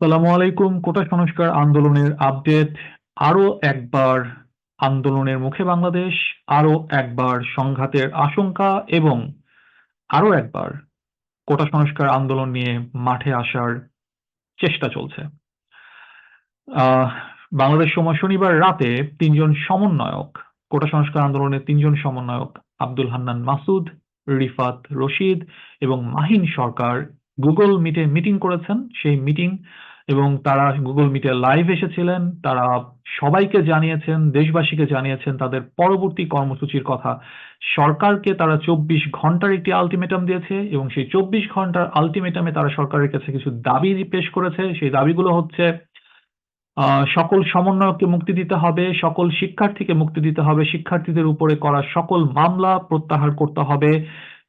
আসসালামু আলাইকুম, কোটা সংস্কার আন্দোলনের আপডেট। আরও একবার আন্দোলনের মুখে বাংলাদেশ আরও একবার সংঘাতের আশঙ্কা এবং আরও একবার কোটা সংস্কার আন্দোলন নিয়ে মাঠে আসার চেষ্টা চলছে। বাংলাদেশ সময় শনিবার রাতে তিনজন সমন্বয়ক, কোটা সংস্কার আন্দোলনের তিনজন সমন্বয়ক, আব্দুল হান্নান মাসুদ, রিফাত রশিদ এবং মাহিন সরকার গুগল মিটে মিটিং করেছেন, সেই মিটিং এবং তারা গুগল মিটে লাইভ এসেছিলেন, তারা সবাইকে জানিয়েছেন, দেশবাসীকে জানিয়েছেন তাদের পরবর্তী কর্মসূচির কথা। সরকারকে তারা চব্বিশ ঘণ্টার একটি আলটিমেটাম দিয়েছে এবং সেই চব্বিশ ঘণ্টার আলটিমেটামে তারা সরকারের কাছে কিছু দাবি পেশ করেছে। সেই দাবিগুলো হচ্ছে সকল সমন্বয়ককে মুক্তি দিতে হবে, সকল শিক্ষার্থীকে মুক্তি দিতে হবে, শিক্ষার্থীদের উপরে করা সকল মামলা প্রত্যাহার করতে হবে।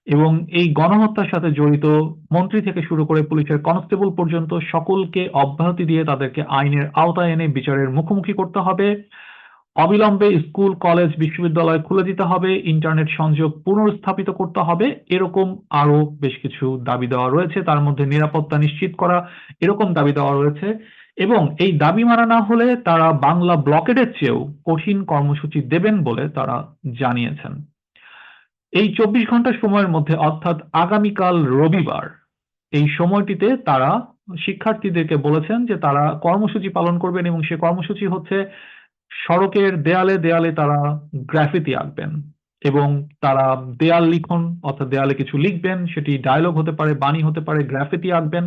এবং এই গণহত্যার সাথে জড়িত মন্ত্রী থেকে শুরু করে পুলিশের কনস্টেবল পর্যন্ত সকলকে অব্যাহতি দিয়ে তাদেরকে আইনের আওতায় এনে বিচারের মুখোমুখি করতে হবে। অবিলম্বে স্কুল, কলেজ, বিশ্ববিদ্যালয় খুলে দিতে হবে। ইন্টারনেট সংযোগ পুনর্স্থাপিত করতে হবে। এরকম আরও বেশ কিছু দাবি দেওয়া রয়েছে। তার মধ্যে নিরাপত্তা নিশ্চিত করা এরকম দাবি দেওয়া রয়েছে। এবং এই দাবি মানা না হলে তারা বাংলা ব্লকেডের চেয়েও কঠিন কর্মসূচি দেবেন বলে তারা জানিয়েছেন। এই চব্বিশ ঘণ্টা সময়ের মধ্যে, অর্থাৎ আগামীকাল রবিবার, এই সময়টিতে তারা শিক্ষার্থীদেরকে বলেছেন যে তারা কর্মসূচি পালন করবেন এবং সে কর্মসূচি হচ্ছে সড়কের দেয়ালে দেয়ালে তারা গ্রাফিতি আঁকবেন এবং তারা দেয়াল লিখন, অর্থাৎ দেয়ালে কিছু লিখবেন, সেটি ডায়লগ হতে পারে, বাণী হতে পারে, গ্রাফিতি আঁকবেন।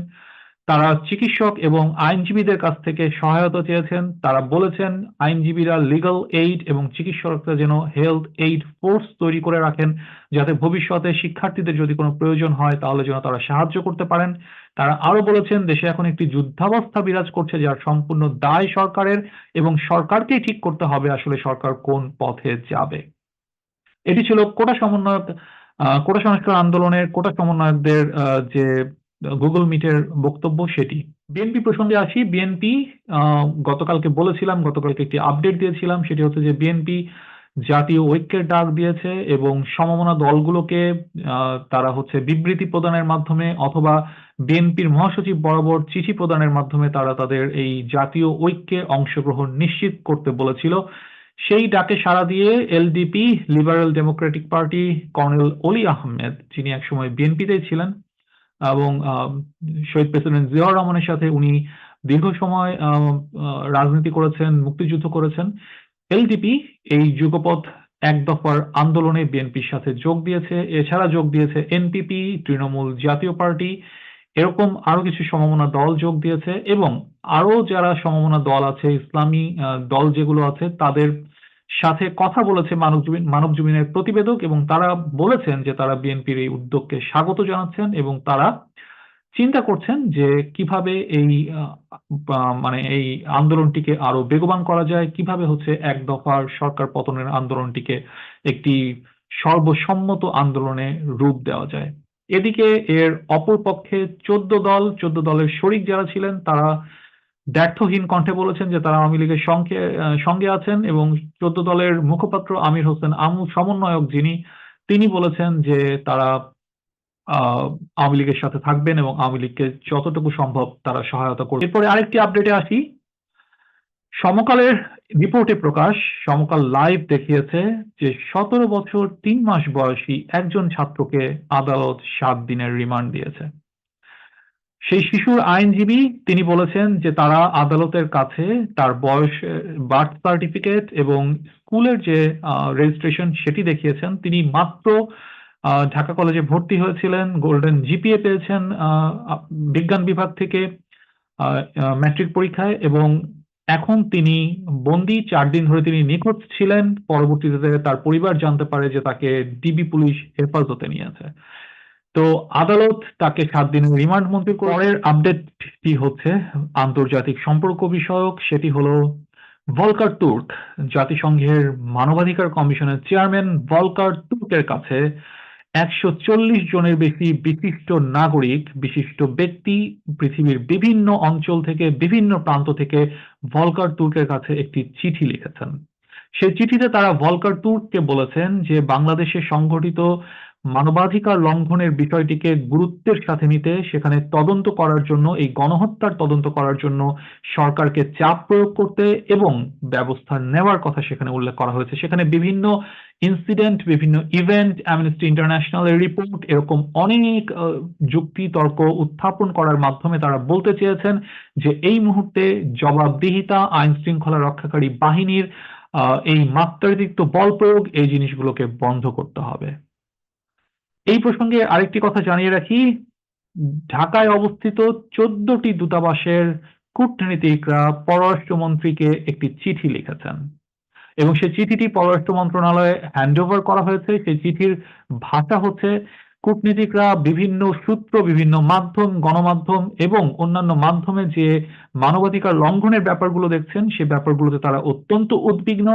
তারা চিকিৎসক এবং আইনজীবীদের কাছ থেকে সহায়তা চেয়েছেন। তারা বলেছেন, আইনজীবীরা লিগাল এইড এবং চিকিৎসকরা যেন হেলথ এইড ফোর্স তৈরি করে রাখেন, যাতে ভবিষ্যতে শিক্ষার্থীদের যদি কোনো প্রয়োজন হয়, তাহলে যেন তারা সাহায্য করতে পারেন। তারা আরও বলেছেন, দেশে এখন একটি যুদ্ধাবস্থা বিরাজ করছে, যার সম্পূর্ণ দায় সরকারের এবং সরকারকেই ঠিক করতে হবে, আসলে সরকার কোন পথে যাবে। এটি ছিল কোটা সমন্বয়ক কোটা সংস্কার আন্দোলনের কোটা সমন্বয়কদের যে গুগল মিটের বক্তব্য সেটি। বিএনপি প্রসঙ্গে আসি। বিএনপি গতকালকে বলেছিলাম, গতকালকে একটি আপডেট দিয়েছিলাম। সেটি হচ্ছে যে বিএনপি জাতীয় ঐক্যের ডাক দিয়েছে এবং সমমনা দলগুলোকে তারা হচ্ছে বিবৃতি প্রদানের মাধ্যমে অথবা বিএনপির মহাসচিব বরাবর চিঠি প্রদানের মাধ্যমে তারা তাদের এই জাতীয় ঐক্যে অংশগ্রহণ নিশ্চিত করতে বলেছিল। সেই ডাকে সাড়া দিয়ে LDP liberal democratic party colonel Oli Ahmed, যিনি একসময় বিএনপিতে ছিলেন এবং শহীদ প্রেসিডেন্ট জিয়াউর রহমানের সাথে উনি দীর্ঘ সময় রাজনীতি করেছেন, মুক্তিযুদ্ধ করেছেন। এলডিপি এই যুগপথ এক দফার আন্দোলনে বিএনপির সাথে যোগ দিয়েছে। এছাড়া যোগ দিয়েছে এনপিপি, তৃণমূল জাতীয় পার্টি। এরকম আরও কিছু সমমনা দল যোগ দিয়েছে এবং আরও যারা সমমনা দল আছে, ইসলামী দল যেগুলো আছে, তাদের সাথে কথা বলেছে মানব জমিন জমিনের প্রতিবেদক এবং তারা বলেছেন যে তারা বিএনপির এই উদ্যোগকে স্বাগত জানাচ্ছেন এবং তারা চিন্তা করছেন যে কীভাবে এই মানে এই আন্দোলনটিকে আরও বেগবান করা যায়, কীভাবে হচ্ছে এক দফার সরকার পতনের আন্দোলনটিকে একটি সর্বসম্মত আন্দোলনে রূপ দেওয়া যায়। এদিকে এর অপর পক্ষে চোদ্দ দল, চোদ্দ দলের শরিক যারা ছিলেন, তারা ব্যর্থহীন কণ্ঠে বলেছেন যে তারা আওয়ামী লীগের সঙ্গে সঙ্গে আছেন এবং চোদ্দ দলের মুখপাত্র আমির হোসেন আমু সমন্বয়ক যিনি, তিনি বলেছেন যে তারা আওয়ামী লীগের সাথে থাকবেন এবং আওয়ামী লীগকে যতটুকু সম্ভব তারা সহায়তা করবে। এরপরে আরেকটি আপডেটে আসি। সমকালের রিপোর্টে প্রকাশ, সমকাল লাইভ দেখিয়েছে যে সতেরো বছর তিন মাস বয়সী একজন ছাত্রকে আদালত সাত দিনের রিমান্ড দিয়েছে। সেই শিশুর আইনজীবী তিনি বলেছেন যে তারা আদালতের কাছে তার বয়স বার্থ সার্টিফিকেট এবং স্কুলের যে রেজিস্ট্রেশন সেটি দেখিয়েছেন। তিনি মাত্র ঢাকা কলেজে ভর্তি হয়েছিলেন। গোল্ডেন জিপিএ পেয়েছেন বিজ্ঞান বিভাগ থেকে ম্যাট্রিক পরীক্ষায় এবং এখন তিনি বন্দি। চার দিন ধরে তিনি নিখোঁজ ছিলেন। পরবর্তীতে তার পরিবার জানতে পারে যে তাকে ডিবি পুলিশ হেফাজতে নিয়েছে। তো আদালত তাকে সাত দিনের রিমান্ড মঞ্জুর পরের আপডেটটি হচ্ছে আন্তর্জাতিক সম্পর্ক বিষয়ক। সেটি হলো ভলকার তুর্ক, জাতিসংঘের মানবাধিকার কমিশনের চেয়ারম্যান ভলকার তুর্কের কাছে একশো চল্লিশ জনের বেশি বিশিষ্ট নাগরিক, বিশিষ্ট ব্যক্তি, পৃথিবীর বিভিন্ন অঞ্চল থেকে বিভিন্ন প্রান্ত থেকে ভলকার তুর্কের কাছে একটি চিঠি লিখেছেন। সেই চিঠিতে তারা ভলকার তুর্ককে বলেছেন যে, বাংলাদেশে সংঘটিত মানবাধিকার লঙ্ঘনের বিষয়টিকে গুরুত্বের সাথে নিতে সেখানে তদন্ত করার জন্য, এই গণহত্যার তদন্ত করার জন্য সরকারকে চাপ প্রয়োগ করতে এবং ব্যবস্থা নেওয়ার কথা সেখানে উল্লেখ করা হয়েছে। সেখানে বিভিন্ন ইনসিডেন্ট বিভিন্ন ইভেন্ট অ্যামনেস্টি ইন্টারন্যাশনালের রিপোর্ট এরকম অনেক যুক্তি তর্ক উত্থাপন করার মাধ্যমে তারা বলতে চেয়েছেন যে এই মুহূর্তে জবাবদিহিতা, আইন শৃঙ্খলা রক্ষাকারী বাহিনীর এই মাত্রাতিরিক্ত বল প্রয়োগ এই জিনিসগুলোকে বন্ধ করতে হবে। এই প্রসঙ্গে আরেকটি কথা জানিয়ে রাখি। ঢাকায় অবস্থিত চোদ্দটি দূতাবাসের কূটনীতিকরা পররাষ্ট্রমন্ত্রীকে একটি চিঠি লিখেছেন। এবং সেই চিঠিটি পররাষ্ট্র মন্ত্রণালয়ে হ্যান্ডওভার করা হয়েছে। সেই চিঠির ভাষা হচ্ছে, কূটনীতিকরা বিভিন্ন সূত্র, বিভিন্ন মাধ্যম, গণমাধ্যম এবং অন্যান্য মাধ্যমে যে মানবাধিকার লঙ্ঘনের ব্যাপারগুলো দেখছেন, সে ব্যাপারগুলোতে তারা অত্যন্ত উদ্বিগ্ন।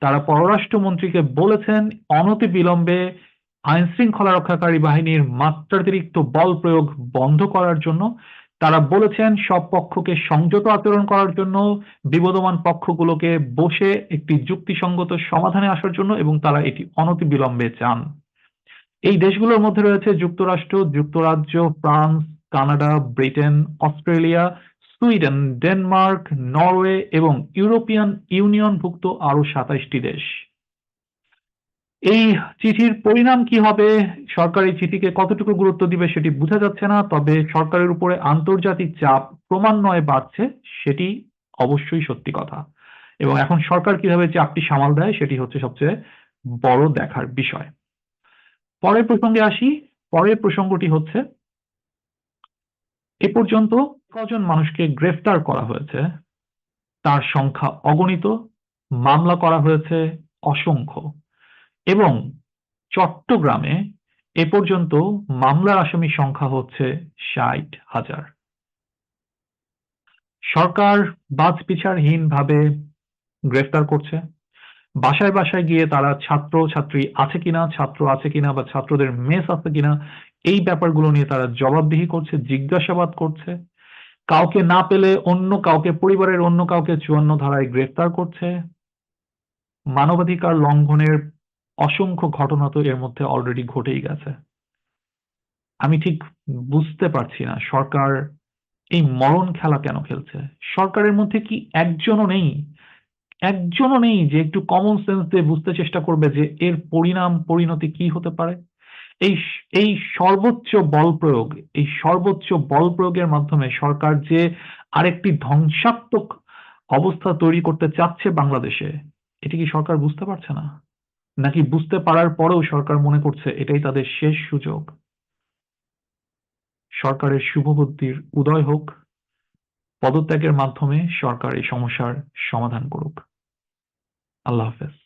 তারা পররাষ্ট্রমন্ত্রীকে বলেছেন অনতি বিলম্বে আইন শৃঙ্খলা রক্ষাকারী বাহিনীর মাত্রাতিরিক্ত বল প্রয়োগ বন্ধ করার জন্য তারা বলেছেন সব পক্ষকে সংযত আচরণ করার জন্য বিবদমান পক্ষগুলোকে বসে একটি যুক্তিসঙ্গত সমাধানে আসার জন্য এবং তারা এটি অনতি বিলম্বে চান। এই দেশগুলোর মধ্যে রয়েছে যুক্তরাষ্ট্র, যুক্তরাজ্য, France, Canada, Britain, Australia, Sweden, Denmark, Norway এবং ইউরোপিয়ান ইউনিয়নভুক্ত আরও সাতাইশটি দেশ। এই চিঠির পরিণাম কি হবে? সরকার এই চিঠিকে কতটুকু গুরুত্ব দিবে সেটি বোঝা যাচ্ছে না, তবে সরকারের উপরে আন্তর্জাতিক চাপ ক্রমান্বয়ে বাড়ছে, সেটি অবশ্যই সত্যি কথা। এবং এখন সরকার কীভাবে চাপটি সামাল দেয়, সেটি হচ্ছে সবচেয়ে বড় দেখার বিষয়। পরের প্রসঙ্গে আসি। পরের প্রসঙ্গটি হচ্ছে, এ পর্যন্ত কজন মানুষকে গ্রেফতার করা হয়েছে? তার সংখ্যা অগণিত। মামলা করা হয়েছে অসংখ্য। এবং চট্টগ্রামে এ পর্যন্ত মামলার আসামির সংখ্যা হচ্ছে ষাট হাজার। সরকার বাজ বিচারহীন ভাবে গ্রেফতার করছে। বাসায় বাসায় গিয়ে তারা ছাত্র, ছাত্রী আছে কিনা, ছাত্র আছে কিনা বা ছাত্রদের মেস আছে কিনা, এই ব্যাপারগুলো নিয়ে তারা জবাবদিহি করছে, জিজ্ঞাসাবাদ করছে। কাউকে না পেলে অন্য কাউকে, পরিবারের অন্য কাউকে চুয়ান্ন ধারায় গ্রেফতার করছে। মানবাধিকার লঙ্ঘনের অসংখ্য ঘটনা তো এর মধ্যে অলরেডি ঘটেই গেছে। আমি ঠিক বুঝতে পারছি না, সরকার এই মরণ খেলা কেন খেলছে? সরকারের মধ্যে কি একজনও নেই? একজনও নেই যে একটু কমন সেন্স দিয়ে বুঝতে চেষ্টা করবে যে এর পরিণাম, পরিণতি কি হতে পারে? এই এই সর্বোচ্চ বল প্রয়োগ, এই সর্বোচ্চ বল প্রয়োগের মাধ্যমে সরকার যে আরেকটি ধ্বংসাত্মক অবস্থা তৈরি করতে চাচ্ছে বাংলাদেশে, এটি কি সরকার বুঝতে পারছে না? নাকি বুঝতে পারার পরেও সরকার মনে করছে এটাই তাদের শেষ সুযোগ? সরকারের শুভবুদ্ধির উদয় হোক, পদত্যাগের মাধ্যমে সরকার এই সমস্যার সমাধান করুক। আল্লাহ হাফেজ।